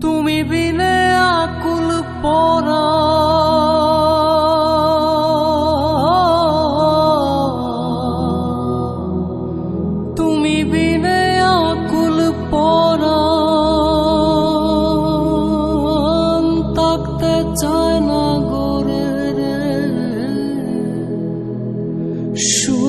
তুমি বিনে আকুল পরা। তুমি বিনে আকুল পরা। থাকতে চায় না গোরে সুর